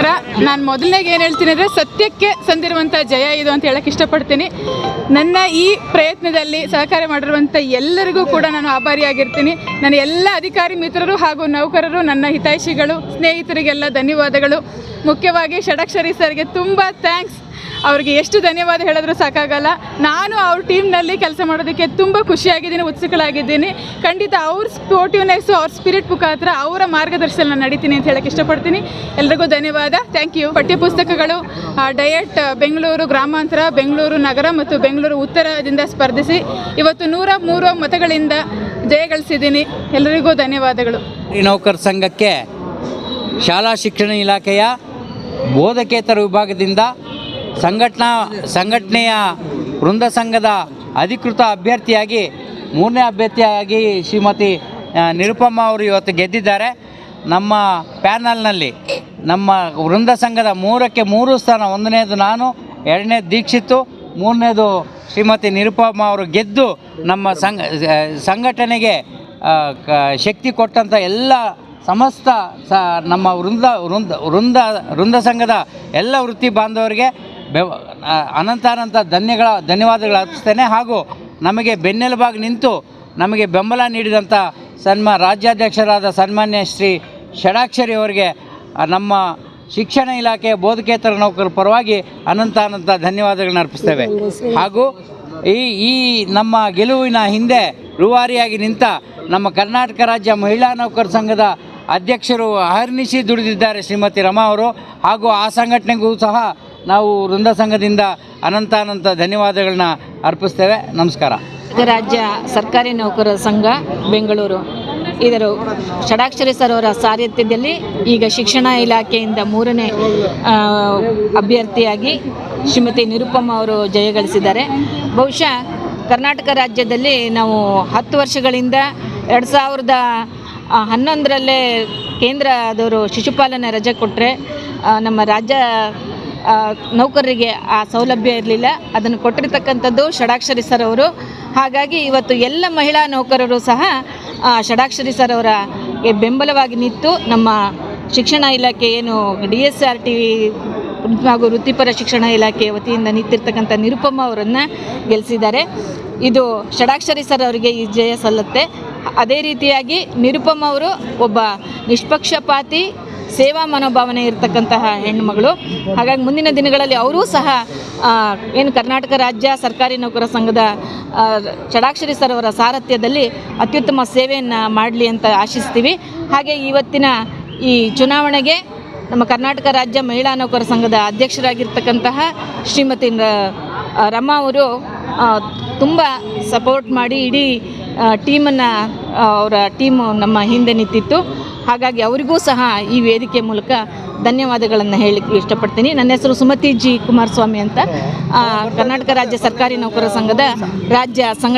ನಮಸ್ಕಾರ. ನಾನು ಮೊದಲನೇಗೆ ಏನು ಹೇಳ್ತೀನಿ ಅಂದರೆ ಸತ್ಯಕ್ಕೆ ಸಂದಿರುವಂಥ ಜಯ ಇದು ಅಂತ ಹೇಳಕ್ಕೆ ಇಷ್ಟಪಡ್ತೀನಿ. ನನ್ನ ಈ ಪ್ರಯತ್ನದಲ್ಲಿ ಸಹಕಾರ ಮಾಡಿರುವಂಥ ಎಲ್ಲರಿಗೂ ಕೂಡ ನಾನು ಆಭಾರಿಯಾಗಿರ್ತೀನಿ. ನನ್ನ ಎಲ್ಲ ಅಧಿಕಾರಿ ಮಿತ್ರರು ಹಾಗೂ ನೌಕರರು, ನನ್ನ ಹಿತೈಷಿಗಳು ಸ್ನೇಹಿತರಿಗೆಲ್ಲ ಧನ್ಯವಾದಗಳು. ಮುಖ್ಯವಾಗಿ ಷಡಕ್ಷರಿ ಸರ್ಗೆ ತುಂಬ ಥ್ಯಾಂಕ್ಸ್ ಅವ್ರಿಗೆ ಎಷ್ಟು ಧನ್ಯವಾದ ಹೇಳಿದ್ರು ಸಾಕಾಗಲ್ಲ. ನಾನು ಅವ್ರ ಟೀಮ್ನಲ್ಲಿ ಕೆಲಸ ಮಾಡೋದಕ್ಕೆ ತುಂಬ ಖುಷಿಯಾಗಿದ್ದೀನಿ, ಉತ್ಸುಕಳಾಗಿದ್ದೀನಿ. ಖಂಡಿತ ಅವ್ರ ಸ್ಪೋರ್ಟಿವ್ನೆಸ್ಸು ಅವ್ರ ಸ್ಪಿರಿಟ್ ಮುಖಾಂತರ ಅವರ ಮಾರ್ಗದರ್ಶನ ನಡೀತೀನಿ ಅಂತ ಹೇಳಕ್ಕೆ ಇಷ್ಟಪಡ್ತೀನಿ. ಎಲ್ರಿಗೂ ಧನ್ಯವಾದ. ಥ್ಯಾಂಕ್ ಯು ಪಠ್ಯಪುಸ್ತಕಗಳು ಪುಸ್ತಕಗಳು ಡಯಟ್ ಬೆಂಗಳೂರು ಗ್ರಾಮಾಂತರ, ಬೆಂಗಳೂರು ನಗರ ಮತ್ತು ಬೆಂಗಳೂರು ಉತ್ತರದಿಂದ ಸ್ಪರ್ಧಿಸಿ. ಇವತ್ತು ನೂರ ಮೂರು ಮತಗಳಿಂದ ಜಯಗಳಿಸಿದ್ದೀನಿ ಎಲ್ಲರಿಗೂ ಧನ್ಯವಾದಗಳು. ನೌಕರ ಸಂಘಕ್ಕೆ ಶಾಲಾ ಶಿಕ್ಷಣ ಇಲಾಖೆಯ ಬೋಧಕೇತರ ವಿಭಾಗದಿಂದ ಸಂಘಟನಾ, ಸಂಘಟನೆಯ ವೃಂದ ಸಂಘದ ಅಧಿಕೃತ ಅಭ್ಯರ್ಥಿಯಾಗಿ, ಮೂರನೇ ಅಭ್ಯರ್ಥಿಯಾಗಿ ಶ್ರೀಮತಿ ನಿರುಪಮ್ಮ ಅವರು ಇವತ್ತು ಗೆದ್ದಿದ್ದಾರೆ. ನಮ್ಮ ಪ್ಯಾನಲ್ನಲ್ಲಿ ನಮ್ಮ ವೃಂದ ಸಂಘದ ಮೂರಕ್ಕೆ ಮೂರು ಸ್ಥಾನ, ಒಂದನೇದು ನಾನು ಎರಡನೇದು ದೀಕ್ಷಿತ್ತು ಮೂರನೇದು ಶ್ರೀಮತಿ ನಿರುಪಮ್ಮ ಅವರು ಗೆದ್ದು ನಮ್ಮ ಸಂಘ ಸಂಘಟನೆಗೆ ಶಕ್ತಿ ಕೊಟ್ಟಂಥ ಎಲ್ಲ ಸಮಸ್ತ ಸ, ನಮ್ಮ ವೃಂದ ವೃಂದ ವೃಂದ ವೃಂದ ಸಂಘದ ಎಲ್ಲ ವೃತ್ತಿ ಬಾಂಧವರಿಗೆ ಬೆವ ಅನಂತ ಧನ್ಯಗಳ, ಧನ್ಯವಾದಗಳು ಅರ್ಪಿಸ್ತೇನೆ. ಹಾಗೂ ನಮಗೆ ಬೆನ್ನೆಲುಬಾಗಿ ನಿಂತು ನಮಗೆ ಬೆಂಬಲ ನೀಡಿದಂಥ ಸನ್ಮಾ, ರಾಜ್ಯಾಧ್ಯಕ್ಷರಾದ ಸನ್ಮಾನ್ಯ ಶ್ರೀ ಷಡಾಕ್ಷರಿ ಅವರಿಗೆ ನಮ್ಮ ಶಿಕ್ಷಣ ಇಲಾಖೆಯ ಬೋಧಕೇತರ ನೌಕರರ ಪರವಾಗಿ ಅನಂತ ಅನಂತ ಧನ್ಯವಾದಗಳನ್ನು ಅರ್ಪಿಸ್ತೇವೆ. ಹಾಗೂ ಈ ಈ ನಮ್ಮ ಗೆಲುವಿನ ಹಿಂದೆ ರೂವಾರಿಯಾಗಿ ನಿಂತ ನಮ್ಮ ಕರ್ನಾಟಕ ರಾಜ್ಯ ಮಹಿಳಾ ನೌಕರ ಸಂಘದ ಅಧ್ಯಕ್ಷರು ಅಹರ್ನಿಶಿ ದುಡಿದಿದ್ದಾರೆ ಶ್ರೀಮತಿ ರಮಾ ಅವರು. ಹಾಗೂ ಆ ಸಂಘಟನೆಗೂ ಸಹ ನಾವು ವೃಂದ ಸಂಘದಿಂದ ಅನಂತ ಅನಂತ ಧನ್ಯವಾದಗಳನ್ನ ಅರ್ಪಿಸ್ತೇವೆ. ನಮಸ್ಕಾರ. ರಾಜ್ಯ ಸರ್ಕಾರಿ ನೌಕರರ ಸಂಘ ಬೆಂಗಳೂರು. ಇದರ. ಷಡಾಕ್ಷರಿ ಸರ್ ಅವರ ಸಾರಥ್ಯದಲ್ಲಿ ಈಗ ಶಿಕ್ಷಣ ಇಲಾಖೆಯಿಂದ ಮೂರನೇ ಅಭ್ಯರ್ಥಿಯಾಗಿ ಶ್ರೀಮತಿ ನಿರುಪಮ್ಮ ಅವರು ಜಯಗಳಿಸಿದ್ದಾರೆ ಬಹುಶಃ ಕರ್ನಾಟಕ ರಾಜ್ಯದಲ್ಲಿ ನಾವು ಹತ್ತು ವರ್ಷಗಳಿಂದ ಎರಡು ಸಾವಿರದ ಹನ್ನೊಂದರಲ್ಲೇ ಕೇಂದ್ರದವರು ಶಿಶುಪಾಲನೆ ರಜೆ ಕೊಟ್ಟರೆ ನಮ್ಮ ರಾಜ್ಯ ನೌಕರರಿಗೆ ಆ ಸೌಲಭ್ಯ ಇರಲಿಲ್ಲ. ಅದನ್ನು ಕೊಟ್ಟಿರ್ತಕ್ಕಂಥದ್ದು ಷಡಾಕ್ಷರಿ ಸರ್ ಅವರು. ಹಾಗಾಗಿ ಇವತ್ತು ಎಲ್ಲ ಮಹಿಳಾ ನೌಕರರು ಸಹ ಷಡಾಕ್ಷರಿ ಸರ್ ಅವರ ಬೆಂಬಲವಾಗಿ ನಿಂತು ನಮ್ಮ ಶಿಕ್ಷಣ ಇಲಾಖೆ ಏನು ಡಿ ಎಸ್ ಆರ್ ಟಿ ಹಾಗೂ ವೃತ್ತಿಪರ ಶಿಕ್ಷಣ ಇಲಾಖೆಯ ವತಿಯಿಂದ ನಿಂತಿರ್ತಕ್ಕಂಥ ನಿರುಪಮ್ಮ ಅವರನ್ನು ಗೆಲ್ಲಿಸಿದ್ದಾರೆ ಇದು ಷಡಾಕ್ಷರಿ ಸರ್ ಅವರಿಗೆ ಈ ಜಯ ಸಲ್ಲುತ್ತೆ. ಅದೇ ರೀತಿಯಾಗಿ ನಿರುಪಮ್ಮ ಅವರು ಒಬ್ಬ ನಿಷ್ಪಕ್ಷಪಾತಿ ಸೇವಾ ಮನೋಭಾವನೆ ಇರತಕ್ಕಂತಹ ಹೆಣ್ಣುಮಗಳು. ಹಾಗಾಗಿ ಮುಂದಿನ ದಿನಗಳಲ್ಲಿ ಅವರೂ ಸಹ ಏನು ಕರ್ನಾಟಕ ರಾಜ್ಯ ಸರ್ಕಾರಿ ನೌಕರ ಸಂಘದ ಚಡಾಕ್ಷರಿ ಸರ್ ಅವರ ಸಾರಥ್ಯದಲ್ಲಿ ಅತ್ಯುತ್ತಮ ಸೇವೆಯನ್ನು ಮಾಡಲಿ ಅಂತ ಆಶಿಸ್ತೀವಿ. ಹಾಗೆ ಇವತ್ತಿನ ಈ ಚುನಾವಣೆಗೆ ನಮ್ಮ ಕರ್ನಾಟಕ ರಾಜ್ಯ ಮಹಿಳಾ ನೌಕರ ಸಂಘದ ಅಧ್ಯಕ್ಷರಾಗಿರ್ತಕ್ಕಂತಹ ಶ್ರೀಮತಿ ರಮಾ ಅವರು ತುಂಬ ಸಪೋರ್ಟ್ ಮಾಡಿ ಇಡೀ ಟೀಮನ್ನು ಅವರ ಟೀಮು ನಮ್ಮ ಹಿಂದೆ ನಿಂತಿತ್ತು. ಹಾಗಾಗಿ ಅವರಿಗೂ ಸಹ ಈ ವೇದಿಕೆ ಮೂಲಕ ಧನ್ಯವಾದಗಳನ್ನು ಹೇಳಲಿಕ್ಕೆ ಇಷ್ಟಪಡ್ತೀನಿ. ನನ್ನ ಹೆಸರು ಸುಮತಿ ಜಿ ಕುಮಾರಸ್ವಾಮಿ ಅಂತ. ಕರ್ನಾಟಕ ರಾಜ್ಯ ಸರ್ಕಾರಿ ನೌಕರರ ಸಂಘದ ರಾಜ್ಯ ಸಂಘಟ